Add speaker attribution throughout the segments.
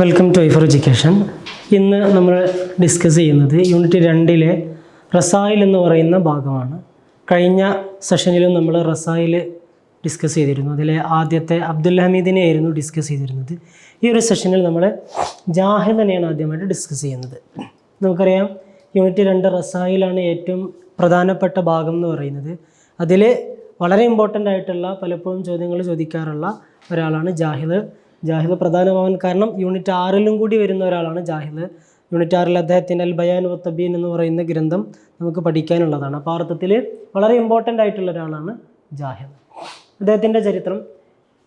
Speaker 1: Welcome to ഐഫർ education ഇന്ന് നമ്മൾ discuss ചെയ്യുന്നത് യൂണിറ്റ് രണ്ടിലെ റസായിൽ എന്ന് പറയുന്ന ഭാഗമാണ്. കഴിഞ്ഞ സെഷനിലും നമ്മൾ റസായിൽ ഡിസ്കസ് ചെയ്തിരുന്നു. അതിലെ ആദ്യത്തെ അബ്ദുൽ ഹമീദിനെ ആയിരുന്നു ഡിസ്കസ് ചെയ്തിരുന്നത്. ഈ ഒരു സെഷനിൽ നമ്മൾ ജാഹിദനെയാണ് ആദ്യമായിട്ട് ഡിസ്കസ് ചെയ്യുന്നത്. നമുക്കറിയാം യൂണിറ്റ് രണ്ട് റസായിലാണ് ഏറ്റവും പ്രധാനപ്പെട്ട ഭാഗം എന്ന് പറയുന്നത്. അതിൽ വളരെ ഇമ്പോർട്ടന്റ് ആയിട്ടുള്ള പലപ്പോഴും ചോദ്യങ്ങൾ ചോദിക്കാറുള്ള ഒരാളാണ് ജാഹിദ്. ജാഹിദ് പ്രധാനമാവാൻ കാരണം യൂണിറ്റ് ആറിലും കൂടി വരുന്ന ഒരാളാണ് ജാഹിദ്. യൂണിറ്റ് ആറിൽ അദ്ദേഹത്തിന്റെ അൽ ബയാൻ വത്തബീൻ എന്ന് പറയുന്ന ഗ്രന്ഥം നമുക്ക് പഠിക്കാനുള്ളതാണ്. അപ്പോൾ അർത്ഥത്തിൽ വളരെ ഇമ്പോർട്ടന്റ് ആയിട്ടുള്ള ഒരാളാണ് ജാഹിദ്. അദ്ദേഹത്തിന്റെ ചരിത്രം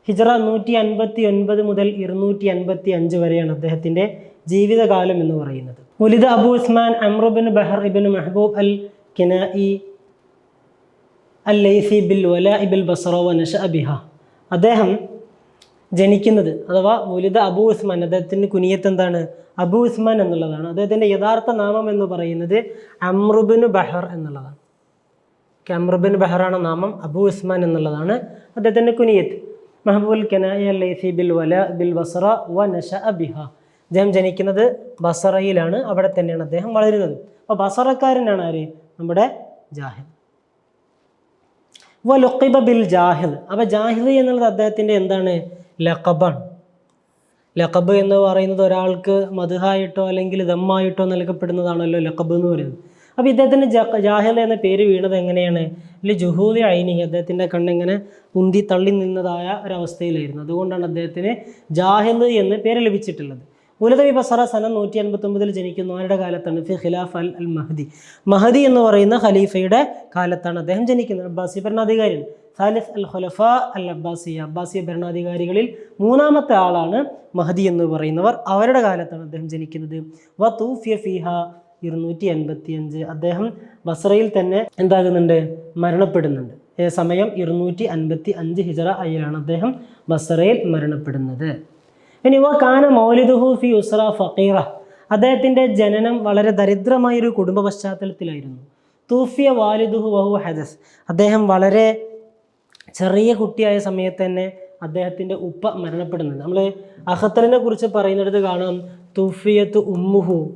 Speaker 1: ഹിജറ നൂറ്റി അൻപത്തി ഒൻപത് മുതൽ ഇരുന്നൂറ്റി അൻപത്തി അഞ്ച് വരെയാണ് അദ്ദേഹത്തിന്റെ ജീവിതകാലം എന്ന് പറയുന്നത്. മുലിദ് അബു ഉസ്മാൻ അമ്രുബിൻ ബഹർ ഇബിൻ മെഹബൂബ് അൽ കിനായി അൽ ലൈസി ബിൽ വല ഇബിൽ ബസറോ നഷ അബിഹ അദ്ദേഹം ജനിക്കുന്നത്. അഥവാ മുലിദ അബു ഉസ്മാൻ അദ്ദേഹത്തിന്റെ കുനിയത്ത് എന്താണ്? അബു ഉസ്മാൻ എന്നുള്ളതാണ്. അദ്ദേഹത്തിന്റെ യഥാർത്ഥ നാമം എന്ന് പറയുന്നത് അമ്രുബിൻ ബഹർ എന്നുള്ളതാണ്. അമ്രുബിൻ ബഹറാണ് നാമം അബു ഉസ്മാൻ എന്നുള്ളതാണ് അദ്ദേഹത്തിന്റെ കുനിയത്ത്. മഹബൂൽ കനായ ലൈസി ബിൽ വല ബിൽ ബസറ വ നഷ അബിഹ അദ്ദേഹം ജനിക്കുന്നത് ബസറയിലാണ് അവിടെ തന്നെയാണ് അദ്ദേഹം വളരുന്നത്. അപ്പോൾ ബസറക്കാരനാണ് ആര്? നമ്മുടെ ജാഹിദ്. വ ലുക്കിബ ബിൽ ജാഹിദ്. അപ്പോൾ ജാഹിദ് എന്നുള്ളത് അദ്ദേഹത്തിന്റെ എന്താണ്? ലഖബാണ് ലഖബ് എന്ന് പറയുന്നത് ഒരാൾക്ക് മധുഹായിട്ടോ അല്ലെങ്കിൽ ദമ്മായിട്ടോ നൽകപ്പെടുന്നതാണല്ലോ ലഖബ് എന്ന് പറയുന്നത്. അപ്പോൾ ഇദ്ദേഹത്തിന് ജാഹിദ് എന്ന പേര് വീണത് എങ്ങനെയാണ്? അല്ലെങ്കിൽ ജുഹൂദി ഐനി അദ്ദേഹത്തിന്റെ കണ്ണിങ്ങനെ ഉന്തി തള്ളി നിന്നതായ ഒരവസ്ഥയിലായിരുന്നു. അതുകൊണ്ടാണ് അദ്ദേഹത്തിന് ജാഹിദ് എന്ന് പേര് ലഭിച്ചിട്ടുള്ളത്. ഉലതവി ബസറ സനം നൂറ്റി അൻപത്തൊമ്പതിൽ ജനിക്കുന്നു. ആരുടെ കാലത്താണ്? ഫി ഖിലാഫ് അൽ അൽ മഹദി. മഹദി എന്ന് പറയുന്ന ഖലീഫയുടെ കാലത്താണ് അദ്ദേഹം ജനിക്കുന്നത്. അബ്ബാസി ഭരണാധികാരിയാണ്. സാലിസ് അൽ ഖുലഫ അൽ അബ്ബാസിയ അബ്ബാസിയ ഭരണാധികാരികളിൽ മൂന്നാമത്തെ ആളാണ് മഹദി എന്ന് പറയുന്നവർ. അവരുടെ കാലത്താണ് അദ്ദേഹം ജനിക്കുന്നത്. വ തൂഫിയ ഫിഹ ഇരുന്നൂറ്റി എൺപത്തി അഞ്ച് അദ്ദേഹം ബസ്രയിൽ തന്നെ എന്താകുന്നുണ്ട്? മരണപ്പെടുന്നുണ്ട്. സമയം ഇരുന്നൂറ്റി അൻപത്തി അഞ്ച് ഹിജറ അയിലാണ് അദ്ദേഹം ബസ്രയിൽ മരണപ്പെടുന്നത്. ഇനി വ കാന മൗലിദുഹു ഫി ഉസ്ര ഫക്കീറ അദ്ദേഹത്തിന്റെ ജനനം വളരെ ദരിദ്രമായൊരു കുടുംബ പശ്ചാത്തലത്തിലായിരുന്നു. തൂഫിയ വാലിദുഹു വഹു ഹദസ്. അദ്ദേഹം വളരെ ചെറിയ കുട്ടിയായ സമയത്ത് തന്നെ അദ്ദേഹത്തിന്റെ ഉപ്പ മരണപ്പെടുന്നുണ്ട്. നമ്മൾ അഹത്തലിനെ കുറിച്ച് പറയുന്നിടത്ത് കാണാം. തുഫിയത്ത് ഉമ്മുഹു.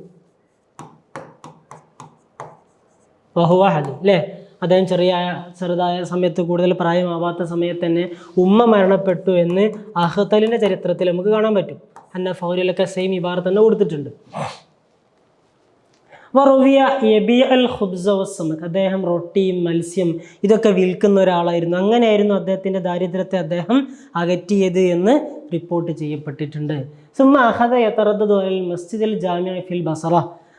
Speaker 1: ബഹുവാഹലു അല്ലേ? അദ്ദേഹം ചെറിയ ചെറുതായ സമയത്ത് കൂടുതൽ പ്രായമാവാത്ത സമയത്ത് തന്നെ ഉമ്മ മരണപ്പെട്ടു എന്ന് അഹത്തലിന്റെ ചരിത്രത്തിൽ നമുക്ക് കാണാൻ പറ്റും. അന്ന ഫൗരിലൊക്കെ സെയിം ഇബാർ തന്നെ കൊടുത്തിട്ടുണ്ട്. വറുവിയ എബി അൽ ഖുബ്സ വസ്സമത് അദ്ദേഹം റൊട്ടിയും മത്സ്യം ഇതൊക്കെ വിൽക്കുന്ന ഒരാളായിരുന്നു. അങ്ങനെയായിരുന്നു അദ്ദേഹത്തിന്റെ ദാരിദ്ര്യത്തെ അദ്ദേഹം അകറ്റിയത് എന്ന് റിപ്പോർട്ട് ചെയ്യപ്പെട്ടിട്ടുണ്ട്. സുമ്മ അഹദ യത്തറദ്ദു അൽ മസ്ജിദിൽ ഫിൽ ബസറ.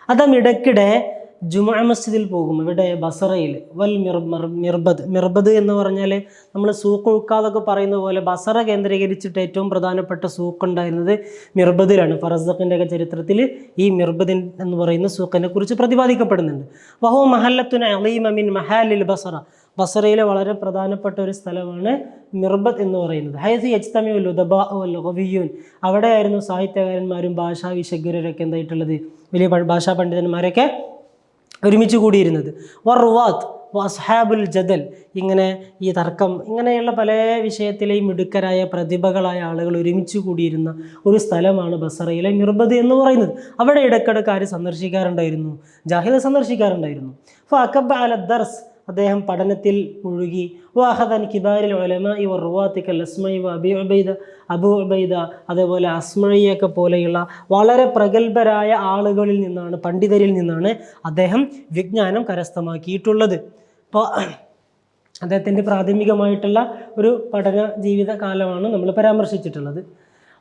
Speaker 1: അദ്ദേഹം ഇടയ്ക്കിടെ ജുമാ മസ്ജിദിൽ പോകും. ഇവിടെ ബസറയിൽ. വൽ മിർ മിർബദ്. മിർബദ് എന്ന് പറഞ്ഞാൽ നമ്മൾ സൂക്ക് ഉൾക്കാതൊക്കെ പറയുന്ന പോലെ ബസറ കേന്ദ്രീകരിച്ചിട്ട് ഏറ്റവും പ്രധാനപ്പെട്ട സൂക്ക് ഉണ്ടായിരുന്നത് മിർബദിലാണ്. ഫറസഖിന്റെ ഒക്കെ ചരിത്രത്തിൽ ഈ മിർബദിൻ എന്ന് പറയുന്ന സൂക്കിനെ കുറിച്ച് പ്രതിപാദിക്കപ്പെടുന്നുണ്ട്. വഹോ മഹല്ലത്തുന അലീം അമീൻ മഹാലിൽ ബസറ. ബസറയിലെ വളരെ പ്രധാനപ്പെട്ട ഒരു സ്ഥലമാണ് മിർബത്ത് എന്ന് പറയുന്നത്. ഹൈസി യജ്തമി ഗവിയൂൻ. അവിടെയായിരുന്നു സാഹിത്യകാരന്മാരും ഭാഷാ വിശജ്ഞരൊക്കെ എന്തായിട്ടുള്ളത്? വലിയ ഭാഷാ പണ്ഡിതന്മാരൊക്കെ ഒരുമിച്ച് കൂടിയിരുന്നത്. വറുവാത്ത് വസ്ഹാബുൽ ജദൽ ഇങ്ങനെ ഈ തർക്കം ഇങ്ങനെയുള്ള പല വിഷയത്തിലെയും മിടുക്കരായ പ്രതിഭകളായ ആളുകൾ ഒരുമിച്ച് കൂടിയിരുന്ന ഒരു സ്ഥലമാണ് ബസറയിലെ നിർബദ് എന്ന് പറയുന്നത്. അവിടെ ഇടയ്ക്കിടയ്ക്ക് സന്ദർശിക്കാറുണ്ടായിരുന്നു? ജാഹിദ് സന്ദർശിക്കാറുണ്ടായിരുന്നു. അപ്പോൾ അക്കബ് അല ദർസ് അദ്ദേഹം പഠനത്തിൽ മുഴുകി. വാഹദൻ കിബാരിൽ ഒലമ ഇവർ റുവാത്തിക്കൽ അസ്മൈ അബി ഉബൈദ അബു ഉബൈദ അതേപോലെ അസ്മയിയൊക്കെ പോലെയുള്ള വളരെ പ്രഗത്ഭരായ ആളുകളിൽ നിന്നാണ് പണ്ഡിതരിൽ നിന്നാണ് അദ്ദേഹം വിജ്ഞാനം കരസ്ഥമാക്കിയിട്ടുള്ളത്. അപ്പോൾ അദ്ദേഹത്തിന്റെ പ്രാഥമികമായിട്ടുള്ള ഒരു പഠന ജീവിത കാലമാണ് നമ്മൾ പരാമർശിച്ചിട്ടുള്ളത്.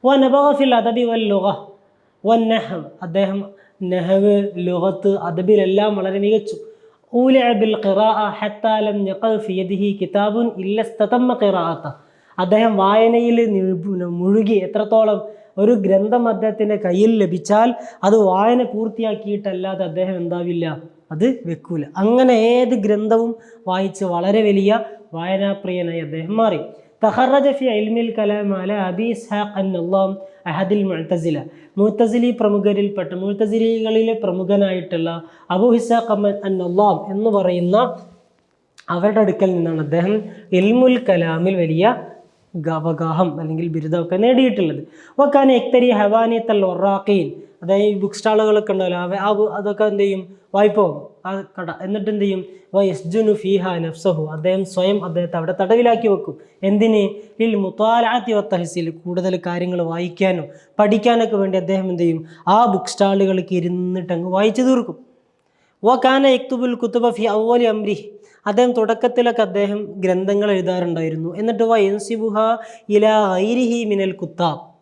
Speaker 1: വ അബഫിൽ അദബി വൽ ലുഹ വൻ നെഹവ്. അദ്ദേഹം നെഹവ് ലുഹത്ത് അദബിലെല്ലാം വളരെ മികച്ചു. കിതാബുൻ ഖിറാഅത്ത അദ്ദേഹം വായനയിൽ മുഴുകി എത്രത്തോളം ഒരു ഗ്രന്ഥം അദ്ദേഹത്തിന്റെ കയ്യിൽ ലഭിച്ചാൽ അത് വായന പൂർത്തിയാക്കിയിട്ടല്ലാതെ അദ്ദേഹം എന്താവില്ല? അത് വെക്കൂല. അങ്ങനെ ഏത് ഗ്രന്ഥവും വായിച്ച് വളരെ വലിയ വായനാപ്രിയനായി അദ്ദേഹം മാറി. തഹറജ ഫി ഇൽമിൽ കലാം അല അബി ഇസ്ഹാഖ് അള്ളാം അഹദിൽ മുഅ്തസില മുഅ്തസിലി പ്രമുഖരിൽപ്പെട്ട മുഅ്തസിലികളിലെ പ്രമുഖനായിട്ടുള്ള അബു ഹിസാഖ് അൻ അള്ളാം എന്ന് പറയുന്ന അവരുടെ അടുക്കൽ നിന്നാണ് അദ്ദേഹം ഇൽമുൽ കലാമിൽ വലിയ ഗ- അവഗാഹം അല്ലെങ്കിൽ ബിരുദമൊക്കെ നേടിയിട്ടുള്ളത്. വക്കാൻ എക്തരി ഹവാനിയത്തൽ ഒറാഖീൻ. അതായത് ഈ ബുക്ക് സ്റ്റാളുകളൊക്കെ ഉണ്ടല്ലോ അവ അതൊക്കെ എന്ത് ചെയ്യും? വായ്പോകും ആ കട എന്നിട്ട് എന്ത് ചെയ്യും? യസ്ജുനു ഫീഹ നഫ്സഹു. അദ്ദേഹം സ്വയം അദ്ദേഹത്തെ അവിടെ തടവിലാക്കി വെക്കും. എന്തിന്? ലിൽ മുത്താലാത്തി വത്തഹസിൽ കൂടുതൽ കാര്യങ്ങൾ വായിക്കാനും പഠിക്കാനൊക്കെ വേണ്ടി അദ്ദേഹം എന്ത് ചെയ്യും? ആ ബുക്ക് സ്റ്റാളുകൾക്ക് ഇരുന്നിട്ട് അങ്ങ് വായിച്ചു തീർക്കും. വ കാന യക്തുബുൽ കുത്തുബ ഫി അവലി അംരി അദ്ദേഹം തുടക്കത്തിലൊക്കെ അദ്ദേഹം ഗ്രന്ഥങ്ങൾ എഴുതാറുണ്ടായിരുന്നു. എന്നിട്ട് വ യൻസിബുഹ ഇല ഐരിഹി മിനൽ കുത്താബ്.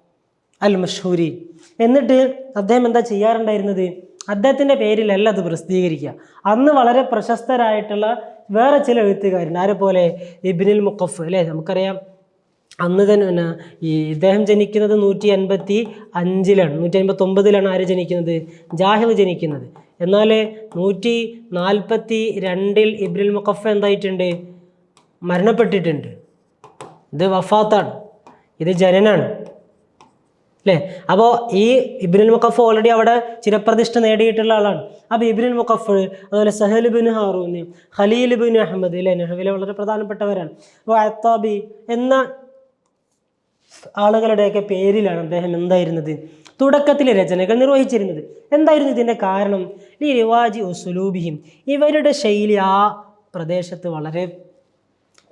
Speaker 1: അൽ മഷൂരി എന്നിട്ട് അദ്ദേഹം എന്താ ചെയ്യാറുണ്ടായിരുന്നത്? അദ്ദേഹത്തിന്റെ പേരിലല്ല അത് പ്രസിദ്ധീകരിക്കുക. അന്ന് വളരെ പ്രശസ്തരായിട്ടുള്ള വേറെ ചില എഴുത്തുകാരുണ്ട്. ആരെ പോലെ? ഇബിനിൽ മുഖഫ് അല്ലേ? നമുക്കറിയാം. അന്ന് തന്നെ ഈ ഇദ്ദേഹം ജനിക്കുന്നത് നൂറ്റി അൻപത്തി അഞ്ചിലാണ് നൂറ്റി അൻപത്തി ഒമ്പതിലാണ് ആര് ജനിക്കുന്നത്? ജാഹിദ് ജനിക്കുന്നത്. എന്നാൽ നൂറ്റി നാൽപ്പത്തി രണ്ടിൽ ഇബ്രിൽ മുഖഫ് എന്തായിട്ടുണ്ട്? മരണപ്പെട്ടിട്ടുണ്ട്. ഇത് വഫാത്താണ്. ഇത് ജനനാണ്. അല്ലേ അപ്പോൾ ഈ ഇബ്നുൽ മുഖഫ് ഓൾറെഡി അവിടെ ചിരപ്രതിഷ്ഠ നേടിയിട്ടുള്ള ആളാണ്. അപ്പോൾ ഇബ്നുൽ മുഖഫ് അതുപോലെ Sahl bin Harun Khalil bin Ahmad അല്ലേ നെഹ്വിലെ വളരെ പ്രധാനപ്പെട്ടവരാണ്. അപ്പോൾ അത്താബി എന്ന ആളുകളുടെയൊക്കെ പേരിലാണ് അദ്ദേഹം എന്തായിരുന്നത്? തുടക്കത്തിൽ രചനകൾ നിർവഹിച്ചിരുന്നത്. എന്തായിരുന്നു ഇതിന്റെ കാരണം? ഈ റിവാജി ഉസുലൂബിഹിം. ഇവരുടെ ശൈലി ആ പ്രദേശത്ത് വളരെ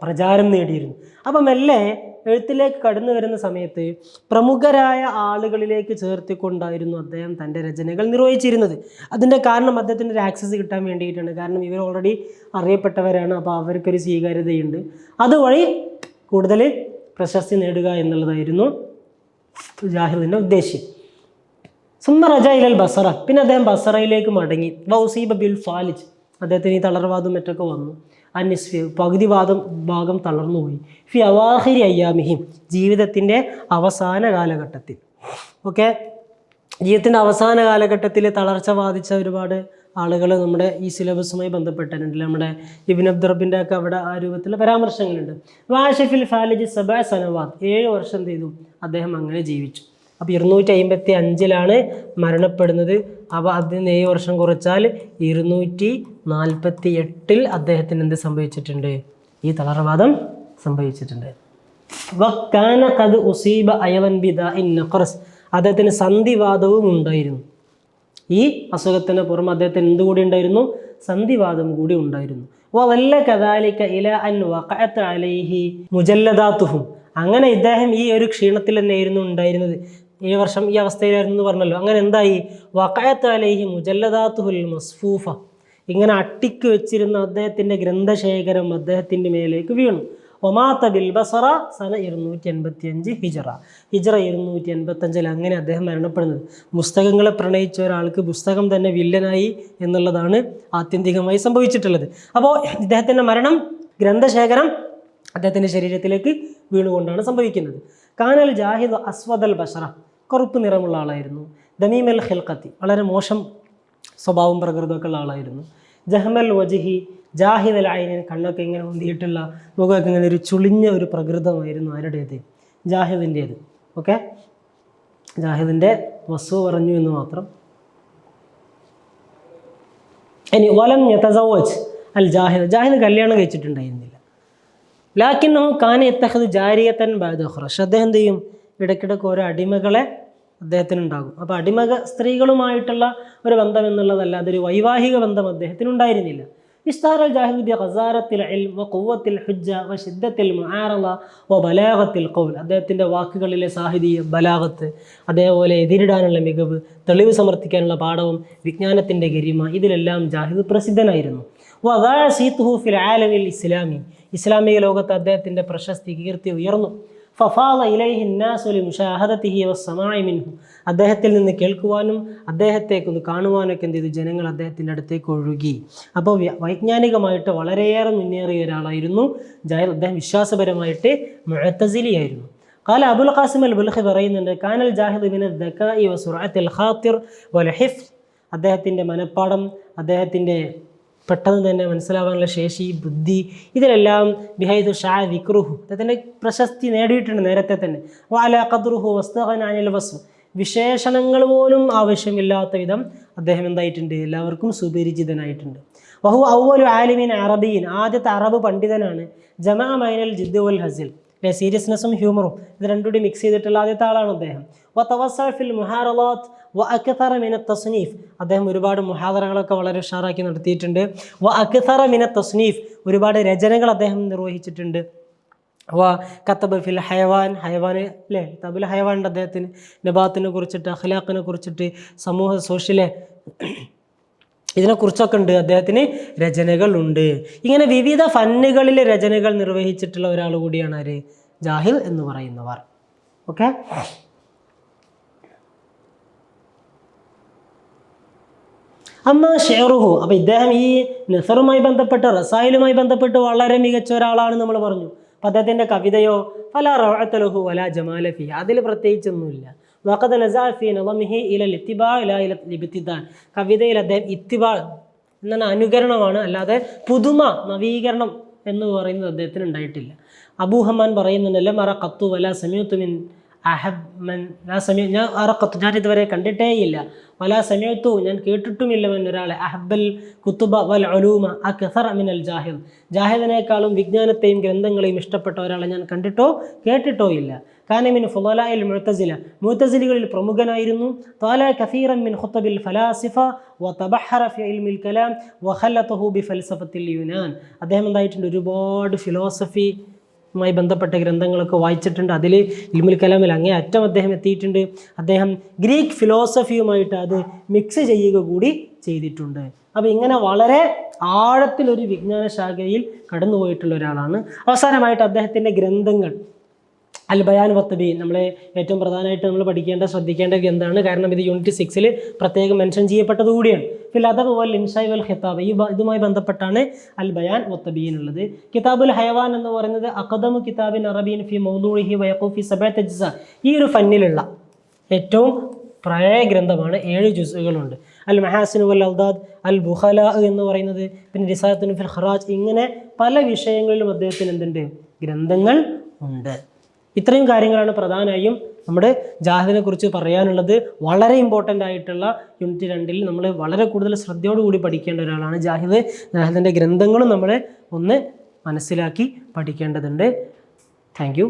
Speaker 1: പ്രചാരം നേടിയിരുന്നു. അപ്പം മെല്ലെ എഴുത്തിലേക്ക് കടന്നു വരുന്ന സമയത്ത് പ്രമുഖരായ ആളുകളിലേക്ക് ചേർത്തിക്കൊണ്ടായിരുന്നു അദ്ദേഹം തന്റെ രചനകൾ നിർവഹിച്ചിരുന്നത്. അതിന്റെ കാരണം അദ്ദേഹത്തിന് ഒരു ആക്സസ് കിട്ടാൻ വേണ്ടിയിട്ടാണ്. കാരണം ഇവർ ഓൾറെഡി അറിയപ്പെട്ടവരാണ്. അപ്പോൾ അവർക്കൊരു സ്വീകാര്യതയുണ്ട്. അതുവഴി കൂടുതൽ പ്രശസ്തി നേടുക എന്നുള്ളതായിരുന്നു ജാഹിദിന്റെ ഉദ്ദേശ്യം. സുമ റജ ബസറ. പിന്നെ അദ്ദേഹം ബസറയിലേക്ക് മടങ്ങി. വൗസീബ ബിൽ ഫാലിജ്. അദ്ദേഹത്തിന് ഈ തളർവാദം മറ്റൊക്കെ വന്നു. അനിസ്ഫി പകുതി വാദം ഭാഗം തളർന്നുപോയി ഫി അവാഹിരി അയ്യാമിഹിം. ജീവിതത്തിന്റെ അവസാന കാലഘട്ടത്തിൽ. ഓക്കെ? ജീവിതത്തിന്റെ അവസാന കാലഘട്ടത്തിൽ തളർച്ച ബാധിച്ച ഒരുപാട് ആളുകൾ നമ്മുടെ ഈ സിലബസുമായി ബന്ധപ്പെട്ടിട്ടുണ്ട്. നമ്മുടെ ഇബിൻ അബ്ദുറബിന്റെ ഒക്കെ അവിടെ ആ രൂപത്തിൽ പരാമർശങ്ങളുണ്ട്. വാഷിഫിൽ ഫാലിജ് സബ സനവാദ് ഏഴ് വർഷം ചെയ്തു. അദ്ദേഹം അങ്ങനെ ജീവിച്ചു. അപ്പോൾ ഇരുന്നൂറ്റി അമ്പത്തി അഞ്ചിലാണ് മരണപ്പെടുന്നത്. അപ്പോൾ അതിന് ഏഴ് വർഷം കുറച്ചാൽ ഇരുന്നൂറ്റി നാൽപ്പത്തി എട്ടിൽ അദ്ദേഹത്തിന് എന്ത് സംഭവിച്ചിട്ടുണ്ട്? ഈ തളർവാദം സംഭവിച്ചിട്ടുണ്ട്. വക്കാന കത് ഉസീബ അയവൻ ബിദ ഇൻ നഖറസ് അദ്ദേഹത്തിന് സന്ധിവാദവും ഉണ്ടായിരുന്നു. ഈ അസുഖത്തിന് പുറം അദ്ദേഹത്തിന് എന്തുകൂടി ഉണ്ടായിരുന്നു? സന്ധിവാദം കൂടി ഉണ്ടായിരുന്നു. വല്ല കഥാലിക്ക ഇല അൻ വക്കത്ത് അലൈഹി മുജല്ലദാത്തുഹും. അങ്ങനെ ഇദ്ദേഹം ഈ ഒരു ക്ഷീണത്തിൽ തന്നെയായിരുന്നു ഉണ്ടായിരുന്നത്. ഈ വർഷം ഈ അവസ്ഥയിലായിരുന്നു എന്ന് പറഞ്ഞല്ലോ. അങ്ങനെ എന്തായി? വക്കായത്താലേഹി മുജല്ലദാത്തുഹുൽ മസ്ഫൂഫ. ഇങ്ങനെ അട്ടിക്ക് വെച്ചിരുന്ന അദ്ദേഹത്തിന്റെ ഗ്രന്ഥശേഖരം അദ്ദേഹത്തിന്റെ മേലേക്ക് വീണു. ഒമാത്ത ബിൽ ബസറ സന ഇരുന്നൂറ്റി എൺപത്തി അഞ്ച് ഹിജറ. ഹിജറ ഇരുന്നൂറ്റി എൺപത്തഞ്ചിൽ അങ്ങനെ അദ്ദേഹം മരണപ്പെടുന്നത്. പുസ്തകങ്ങളെ പ്രണയിച്ച ഒരാൾക്ക് പുസ്തകം തന്നെ വില്ലനായി എന്നുള്ളതാണ് ആത്യന്തികമായി സംഭവിച്ചിട്ടുള്ളത്. അപ്പോൾ ഇദ്ദേഹത്തിന്റെ മരണം ഗ്രന്ഥശേഖരം അദ്ദേഹത്തിന്റെ ശരീരത്തിലേക്ക് വീണുകൊണ്ടാണ് സംഭവിക്കുന്നത്. കാനൽ ജാഹിദ് അസ്വദൽ ബഷറ കറുപ്പ് നിറമുള്ള ആളായിരുന്നു. ദമീമൽ ഖിൽഖത്തി വളരെ മോശം സ്വഭാവം പ്രകൃതമൊക്കെ ഉള്ള ആളായിരുന്നു. ജഹമൽ വജിഹി ജാഹിദൽ അയിനൻ കണ്ണൊക്കെ ഇങ്ങനെ ഉന്തിയിട്ടുള്ള മുഖമൊക്കെ ഇങ്ങനെ ഒരു ചുളിഞ്ഞ ഒരു പ്രകൃതമായിരുന്നു ആരുടേത്? ജാഹിദിന്റേത്. ഓക്കെ ജാഹിദിന്റെ വസ്തു പറഞ്ഞു എന്ന് മാത്രം. ഇനി വലം യതസവജ് അൽ ജാഹിദ്. ജാഹിദ് കല്യാണം കഴിച്ചിട്ടുണ്ടായിരുന്നില്ല. ലാക്കിന്നോ കാന എത്തഹദ് ജാരിയത്തൻ ബാദുഹ്റഷ് അദ്ദേഹം എന്ത് ചെയ്യും? ഇടയ്ക്കിടയ്ക്ക് ഓരോ അടിമകളെ അദ്ദേഹത്തിനുണ്ടാകും. അപ്പോൾ അടിമക സ്ത്രീകളുമായിട്ടുള്ള ഒരു ബന്ധം എന്നുള്ളതല്ല അതൊരു വൈവാഹിക ബന്ധം അദ്ദേഹത്തിന് ഉണ്ടായിരുന്നില്ല അൽ ജാഹിദ് ബി എൽ വ ഹുജ്ജ വ മുആറള വ ബലാഗത്തിൽ ഖൗൽ. അദ്ദേഹത്തിന്റെ വാക്കുകളിലെ സാഹിതീയം ബലാഗത്ത് അതേപോലെ എതിരിടാനുള്ള മികവ് തെളിവ് സമർത്ഥിക്കാനുള്ള പാഠവും വിജ്ഞാനത്തിന്റെ ഗരിമ ഇതിലെല്ലാം ജാഹിദ് പ്രസിദ്ധനായിരുന്നു. വദാ ഫിൽ ആലമിൽ ഇസ്ലാമി. ഇസ്ലാമിക ലോകത്ത് അദ്ദേഹത്തിന്റെ പ്രശസ്തി കീർത്തി ഉയർന്നു. ഫഫാദ ഇലൈഹി നാസുലി മുഷാഹദത്തിഹി വസ്സമായി മിൻഹു അദ്ദേഹത്തിൽ നിന്ന് കേൾക്കുവാനും അദ്ദേഹത്തേക്കൊന്ന് കാണുവാനൊക്കെ എന്ത് ചെയ്തു ജനങ്ങൾ അദ്ദേഹത്തിൻ്റെ അടുത്തേക്ക് ഒഴുകി അപ്പോൾ വ്യ- വൈജ്ഞാനികമായിട്ട് വളരെയേറെ മുന്നേറിയ ഒരാളായിരുന്നു ജാഹിദ് അദ്ദേഹം വിശ്വാസപരമായിട്ട് മുഴത്തസിലിയായിരുന്നു قال أبو القاسم البلخي പറയുന്നുണ്ട് കാനൽ ജാഹിദ് ബിൻ الذكاء وسرعة الخاطر والحفظ അദ്ദേഹത്തിൻ്റെ മനപ്പാടം അദ്ദേഹത്തിൻ്റെ പെട്ടെന്ന് തന്നെ മനസ്സിലാവാനുള്ള ശേഷി ബുദ്ധി ഇതിലെല്ലാം ബിഹൈദു ഷാ വിക്രുഹു അദ്ദേഹത്തിന്റെ പ്രശസ്തി നേടിയിട്ടുണ്ട് നേരത്തെ തന്നെ. വാല ഖദ്റുഹു വസ്തുഹനാനിൽ വസ്തു വിശേഷണങ്ങൾ പോലും ആവശ്യമില്ലാത്ത വിധം അദ്ദേഹം എന്തായിട്ടുണ്ട്? എല്ലാവർക്കും സുപരിചിതനായിട്ടുണ്ട്. വഹു ഔവലു ആലിമീൻ അറബീൻ ആദ്യത്തെ അറബ് പണ്ഡിതനാണ് ജമാ മൈനൽ ജിദ്ദു വൽ ഹസിൽ. അല്ലെ സീരിയസ്നെസ്സും ഹ്യൂമറും. ഇത് രണ്ടുകൂടി മിക്സ് ചെയ്തിട്ടുള്ള ആദ്യത്തെ ആളാണ് അദ്ദേഹം. വ തവസ്സ ഫിൽ മുഹാറലാത്ത് വ അക്തറ മിന തസ്നീഫ്. അദ്ദേഹം ഒരുപാട് മുഹാദറകളൊക്കെ വളരെ ഉഷാറാക്കി നടത്തിയിട്ടുണ്ട്. വ അക്തറ മിന തസ്നീഫ്. ഒരുപാട് രചനകൾ അദ്ദേഹം നിർവഹിച്ചിട്ടുണ്ട്. വ കത്തബ് ഫിൽ ഹയവാൻ ഹയവാൻ അല്ലേ തബുൽ ഹയവാൻ ഉണ്ട് അദ്ദേഹത്തിന്. നബാത്തിനെ കുറിച്ചിട്ട് അഖ്ലാഖിനെ കുറിച്ചിട്ട് സമൂഹ സോഷ്യലെ ഇതിനെക്കുറിച്ചൊക്കെ ഉണ്ട്. അദ്ദേഹത്തിന് രചനകളുണ്ട്. ഇങ്ങനെ വിവിധ ഫന്നുകളിൽ രചനകൾ നിർവഹിച്ചിട്ടുള്ള ഒരാൾ കൂടിയാണ് ആര്? ജാഹിൽ എന്ന് പറയുന്നവർ. ഓക്കെ? അമ്മ ഷെയറുഹു അപ്പോൾ ഇദ്ദേഹം ഈ നെസറുമായി ബന്ധപ്പെട്ട് റസായിലുമായി ബന്ധപ്പെട്ട് വളരെ മികച്ച ഒരാളാണ് നമ്മൾ പറഞ്ഞു. അപ്പം അദ്ദേഹത്തിന്റെ കവിതയോ ഫല റോഹത്തലുഹു വല ജമാലഫി അതിൽ പ്രത്യേകിച്ചൊന്നുമില്ല. വഖദ് നസാഫി നളമിഹി ഇല ലിത്തിബാ ഇല ഇല ലിബിത്തിദാൻ കവിതയിൽ അദ്ദേഹം ഇത്തിബാ എന്നാണ് അനുകരണമാണ്. അല്ലാതെ പുതുമ നവീകരണം എന്ന് പറയുന്നത് അദ്ദേഹത്തിന് ഉണ്ടായിട്ടില്ല. അബൂഹമാൻ പറയുന്നുണ്ടല്ലോ മറ കത്തു വല സമയത്തുമിൻ അഹബ് മൻ ലാ സമയ ഞാൻ അറക്കത്തു ഞാൻ ഇതുവരെ കണ്ടിട്ടേ ഇല്ല വലാ സമയത്തു ഞാൻ കേട്ടിട്ടുമില്ല എന്നൊരാളെ അഹബൽ കുത്തുബ വൽ അലൂമ ആ കസർ അമിനൽ ജാഹിദ്. ജാഹിദിനേക്കാളും വിജ്ഞാനത്തെയും ഗ്രന്ഥങ്ങളെയും ഇഷ്ടപ്പെട്ട ഒരാളെ ഞാൻ കണ്ടിട്ടോ കേട്ടിട്ടോ ഇല്ല. കാനമിൻ ഫുലായിൽ മുഴത്തസില മുഴത്തസിലുകളിൽ പ്രമുഖനായിരുന്നു. താല കസീറൻ മിൻ ഖുത്തബിൽ ഫലാസിഫ. വ തബഹറ ഫി ഇൽമിൽ കലാം. വ തഹൂബി ഫൽസഫത്തിൽ യുനാൻ. അദ്ദേഹം എന്തായിട്ടുണ്ട്? ഒരുപാട് ഫിലോസഫി മായി ബന്ധപ്പെട്ട ഗ്രന്ഥങ്ങളൊക്കെ വായിച്ചിട്ടുണ്ട്. അതിൽ ഇൽമുൽ കലാമിൽ അങ്ങേ അറ്റം അദ്ദേഹം എത്തിയിട്ടുണ്ട്. അദ്ദേഹം ഗ്രീക്ക് ഫിലോസഫിയുമായിട്ട് അത് മിക്സ് ചെയ്യുക കൂടി ചെയ്തിട്ടുണ്ട്. അപ്പോൾ ഇങ്ങനെ വളരെ ആഴത്തിലൊരു വിജ്ഞാന ശാഖയിൽ കടന്നുപോയിട്ടുള്ള ഒരാളാണ്. അവസാനമായിട്ട് അദ്ദേഹത്തിന്റെ ഗ്രന്ഥങ്ങൾ അൽ ബയാൻ വത്തബീൻ നമ്മളെ ഏറ്റവും പ്രധാനമായിട്ട് നമ്മൾ പഠിക്കേണ്ട ശ്രദ്ധിക്കേണ്ട എന്താണ്? കാരണം ഇത് യൂണിറ്റ് സിക്സിൽ പ്രത്യേകം മെൻഷൻ ചെയ്യപ്പെട്ടത് കൂടിയാണ്. ഫിൽ അദബ് വൽ ഇൻഷായ് വൽ ഖിതാബ്. ഈ ഇതുമായി ബന്ധപ്പെട്ടാണ് അൽ ബയാൻ വത്തബീൻ ഉള്ളത് കിതാബുൽ ഹയവാൻ എന്ന് പറയുന്നത് അഖദമു കിതാബിൻ അറബീൻ ഫി മൗദൂഹി വയഖൂഫി സബഅത്ത് അജ്സ ഈ ഒരു ഫന്നിലുള്ള ഏറ്റവും പ്രായ ഗ്രന്ഥമാണ് ഏഴ് ജുസുകളുണ്ട് അൽ മഹാസിൻ വൽ അൽദാദ് അൽ ബുഹല എന്ന് പറയുന്നത് പിന്നെ റിസാത്തുൻ ഫിൽ ഖറാജ്. ഇങ്ങനെ പല വിഷയങ്ങളിലും അദ്ദേഹത്തിന് എന്തുണ്ട്? ഗ്രന്ഥങ്ങൾ ഉണ്ട്. ഇത്രയും കാര്യങ്ങളാണ് പ്രധാനമായും നമ്മുടെ ജാഹിദിനെ കുറിച്ച് പറയാനുള്ളത്. വളരെ ഇമ്പോർട്ടന്റ് ആയിട്ടുള്ള യൂണിറ്റ് രണ്ടിൽ നമ്മൾ വളരെ കൂടുതൽ ശ്രദ്ധയോടുകൂടി പഠിക്കേണ്ട ഒരാളാണ് ജാഹിദ്. ജാഹിദിന്റെ ഗ്രന്ഥങ്ങളും നമ്മൾ ഒന്ന് മനസ്സിലാക്കി പഠിക്കേണ്ടതുണ്ട്. താങ്ക്